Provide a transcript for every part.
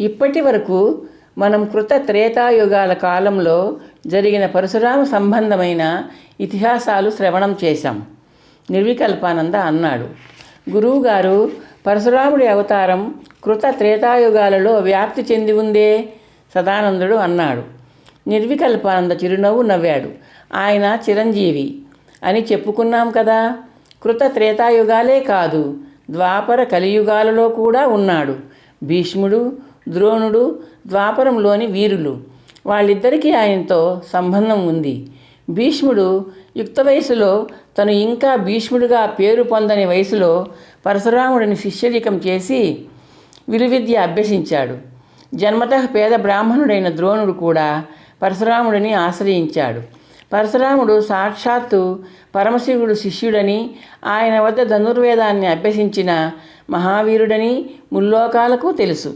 ఇప్పటి వరకు మనం కృత త్రేతాయుగాల కాలంలో జరిగిన పరశురామ సంబంధమైన ఇతిహాసాలు శ్రవణం చేశాం. నిర్వికల్పానంద అన్నాడు. గురువుగారు పరశురాముడి అవతారం కృత త్రేతాయుగాలలో వ్యాప్తి చెంది ఉందే? సదానందుడు అన్నాడు. నిర్వికల్పానంద చిరునవ్వు నవ్వాడు. ఆయన చిరంజీవి అని చెప్పుకున్నాం కదా. కృత త్రేతాయుగాలే కాదు ద్వాపర కలియుగాలలో కూడా ఉన్నాడు. భీష్ముడు ద్రోణుడు ద్వాపరంలోని వీరులు. వాళ్ళిద్దరికీ ఆయనతో సంబంధం ఉంది. భీష్ముడు యుక్త వయసులో తను ఇంకా భీష్ముడిగా పేరు పొందని వయసులో పరశురాముడిని శిష్యరికం చేసి విలువిద్య అభ్యసించాడు. జన్మతః పేద బ్రాహ్మణుడైన ద్రోణుడు కూడా పరశురాముడిని ఆశ్రయించాడు. పరశురాముడు సాక్షాత్తు పరమశివుడు శిష్యుడని ఆయన వద్ద ధనుర్వేదాన్ని అభ్యసించిన మహావీరుడని ముల్లోకాలకు తెలుసు.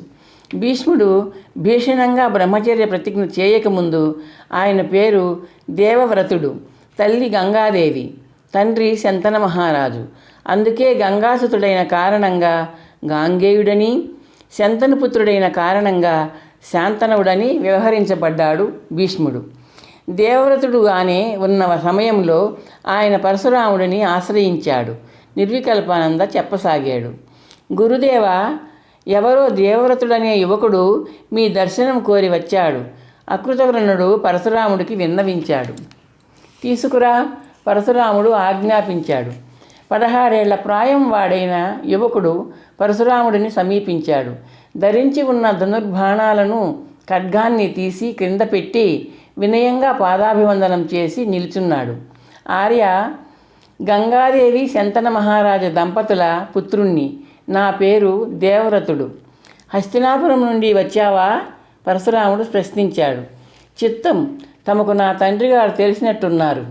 భీష్ముడు భీషణంగా బ్రహ్మచర్య ప్రతిజ్ఞ చేయకముందు ఆయన పేరు దేవవ్రతుడు తల్లి గంగాదేవి తండ్రి శంతన మహారాజు అందుకే గంగాసుతుడైన కారణంగా గాంగేయుడని శంతనుపుత్రుడైన కారణంగా శాంతనవుడని వ్యవహరించబడ్డాడు భీష్ముడు. దేవవ్రతుడుగానే ఉన్న సమయంలో ఆయన పరశురాముడిని ఆశ్రయించాడు. నిర్వికల్పానంద చెప్పసాగాడు. గురుదేవ ఎవరో దేవవ్రతుడనే యువకుడు మీ దర్శనం కోరి వచ్చాడు. అకృతవర్ణుడు పరశురాముడికి విన్నవించాడు. తీసుకురా పరశురాముడు ఆజ్ఞాపించాడు. పదహారేళ్ళ ప్రాయం వాడైన యువకుడు పరశురాముడిని సమీపించాడు. ధరించి ఉన్న ధనుర్బాణాలను ఖడ్గాన్ని తీసి క్రింద పెట్టి వినయంగా పాదాభివందనం చేసి నిలుచున్నాడు. ఆర్య గంగాదేవి శంతన మహారాజ దంపతుల పుత్రుణ్ణి నా పేరు దేవరతుడు హస్తినాపురం నుండి వచ్చావా? పరశురాముడు ప్రశ్నించాడు. చిత్తం తమకు నా తండ్రి గారు తెలిసినట్టున్నారు.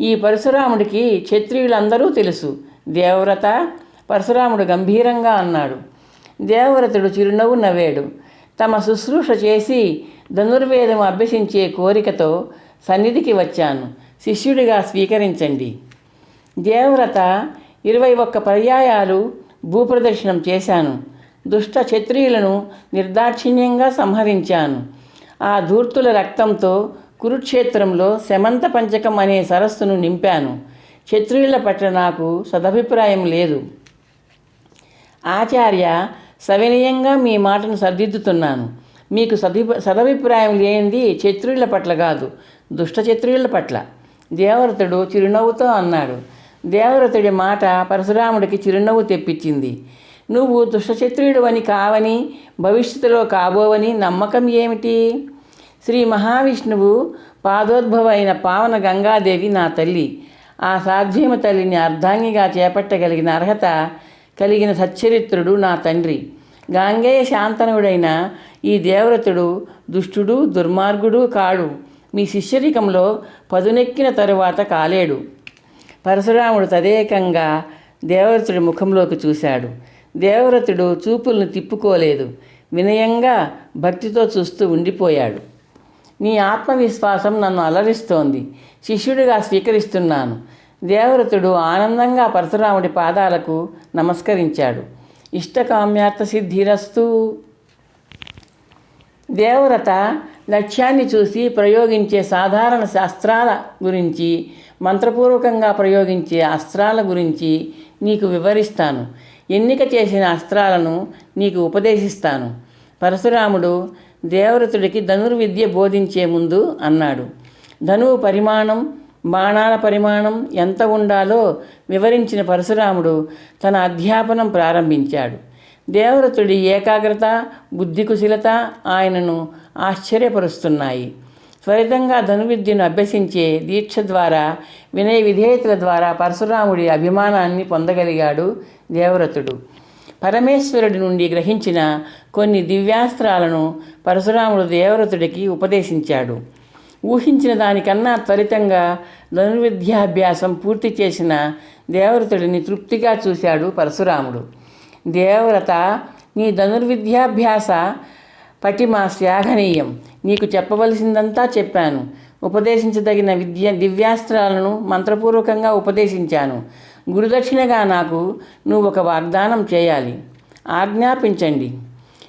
ఈ పరశురాముడికి క్షత్రియులందరూ తెలుసు. దేవవ్రత? పరశురాముడు గంభీరంగా అన్నాడు. దేవవ్రతుడు చిరునవ్వు నవ్వాడు. తమ శుశ్రూష చేసి ధనుర్వేదం అభ్యసించే కోరికతో సన్నిధికి వచ్చాను. శిష్యుడిగా స్వీకరించండి. దేవవ్రత ఇరవై ఒక్క పర్యాయాలు భూప్రదర్శనం చేశాను. దుష్ట క్షత్రియులను నిర్దాక్షిణ్యంగా సంహరించాను. ఆ ధూర్తుల రక్తంతో కురుక్షేత్రంలో శమంత పంచకం అనే సరస్సును నింపాను. క్షత్రియుల పట్ల నాకు సదభిప్రాయం లేదు. ఆచార్య సవినయంగా మీ మాటను సర్దిద్దుతున్నాను. మీకు సది సదభిప్రాయం లేనిది క్షత్రియుల పట్ల కాదు దుష్ట క్షత్రియుల పట్ల. దేవరతుడు చిరునవ్వుతో అన్నాడు. దేవరతుడి మాట పరశురాముడికి చిరునవ్వు తెప్పించింది. నువ్వు దుష్టక్షత్రియుడు అని కావని భవిష్యత్తులో కాబోవని నమ్మకం ఏమిటి? శ్రీ మహావిష్ణువు పాదోద్భవ అయిన పావన గంగాదేవి నా తల్లి. ఆ సాధ్యమ తల్లిని అర్ధాంగిగా చేపట్టగలిగిన అర్హత కలిగిన సచ్చరిత్రుడు నా తండ్రి. గాంగేయ శాంతనుడైన ఈ దేవరతుడు దుష్టుడు దుర్మార్గుడు కాడు. మీ శిష్యరికంలో పదునెక్కిన తరువాత కాలేడు. పరశురాముడు తదేకంగా దేవరతుడి ముఖంలోకి చూశాడు. దేవరతుడు చూపులను తిప్పుకోలేదు. వినయంగా భక్తితో చూస్తూ ఉండిపోయాడు. నీ ఆత్మవిశ్వాసం నన్ను అలరిస్తోంది. శిష్యుడిగా స్వీకరిస్తున్నాను. దేవరతుడు ఆనందంగా పరశురాముడి పాదాలకు నమస్కరించాడు. ఇష్టకామ్యార్థ సిద్ధిరస్తు. దేవరత లక్ష్యాన్ని చూసి ప్రయోగించే సాధారణ శాస్త్రాల గురించి మంత్రపూర్వకంగా ప్రయోగించే అస్త్రాల గురించి నీకు వివరిస్తాను. ఎన్నిక చేసిన అస్త్రాలను నీకు ఉపదేశిస్తాను. పరశురాముడు దేవరతుడికి ధనుర్విద్య బోధించే ముందు అన్నాడు. ధనువు పరిమాణం బాణాల పరిమాణం ఎంత ఉండాలో వివరించిన పరశురాముడు తన అధ్యాపనం ప్రారంభించాడు. దేవరతుడి ఏకాగ్రత బుద్ధి కుశలత ఆయనను ఆశ్చర్యపరుస్తున్నాయి. త్వరితంగా ధనువిద్యను అభ్యసించే దీక్ష ద్వారా వినయ విధేయతల ద్వారా పరశురాముడి అభిమానాన్ని పొందగలిగాడు దేవరతుడు. పరమేశ్వరుడి నుండి గ్రహించిన కొన్ని దివ్యాస్త్రాలను పరశురాముడు దేవరతుడికి ఉపదేశించాడు. ఊహించిన దానికన్నా త్వరితంగా ధనుర్విద్యాభ్యాసం పూర్తి చేసిన దేవరతుడిని తృప్తిగా చూశాడు పరశురాముడు. దేవవ్రత నీ ధనుర్విద్యాభ్యాస పటిమ శ్లాఘనీయం నీకు చెప్పవలసిందంతా చెప్పాను. ఉపదేశించదగిన విద్య దివ్యాస్త్రాలను మంత్రపూర్వకంగా ఉపదేశించాను. గురుదక్షిణగా నాకు నువ్వు ఒక వాగ్దానం చేయాలి. ఆజ్ఞాపించండి.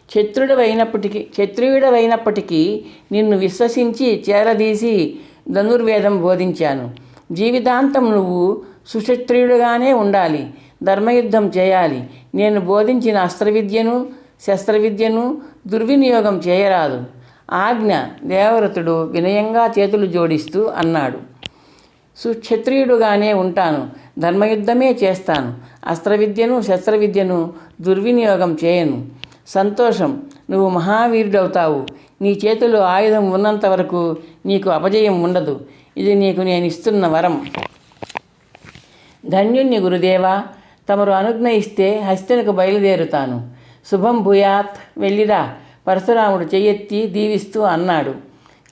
క్షత్రుడవైనప్పటికీ క్షత్రియుడవైనప్పటికీ నిన్ను విశ్వసించి చేరదీసి ధనుర్వేదం బోధించాను. జీవితాంతం నువ్వు సుక్షత్రియుడుగానే ఉండాలి. ధర్మయుద్ధం చేయాలి. నేను బోధించిన అస్త్రవిద్యను శస్త్రవిద్యను దుర్వినియోగం చేయరాదు. ఆజ్ఞ దేవరతుడు వినయంగా చేతులు జోడిస్తూ అన్నాడు. సుక్షత్రియుడుగానే ఉంటాను. ధర్మయుద్ధమే చేస్తాను. అస్త్రవిద్యను శస్త్రవిద్యను దుర్వినియోగం చేయను. సంతోషం. నువ్వు మహావీరుడవుతావు. నీ చేతిలో ఆయుధం ఉన్నంత వరకు నీకు అపజయం ఉండదు. ఇది నీకు నేను ఇస్తున్న వరం. ధన్యుణ్ణి గురుదేవా తమరు అనుజ్ఞ ఇస్తే హస్తినకు బయలుదేరుతాను. శుభం భూయాత్ వెళ్ళిరా పరశురాముడు చెయ్యెత్తి దీవిస్తూ అన్నాడు.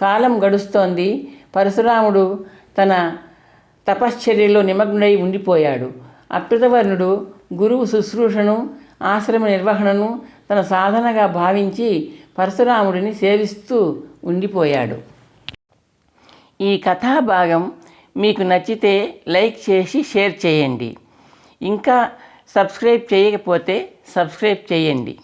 కాలం గడుస్తోంది పరశురాముడు తన తపశ్చర్యలో నిమగ్నుడై ఉండిపోయాడు. అకృతవర్ణుడు గురువు శుశ్రూషను ఆశ్రమ నిర్వహణను తన సాధనగా భావించి పరశురాముడిని సేవిస్తూ ఉండిపోయాడు. ఈ కథాభాగం మీకు నచ్చితే లైక్ చేసి షేర్ చేయండి. ఇంకా సబ్స్క్రైబ్ చేయకపోతే సబ్స్క్రైబ్ చేయండి.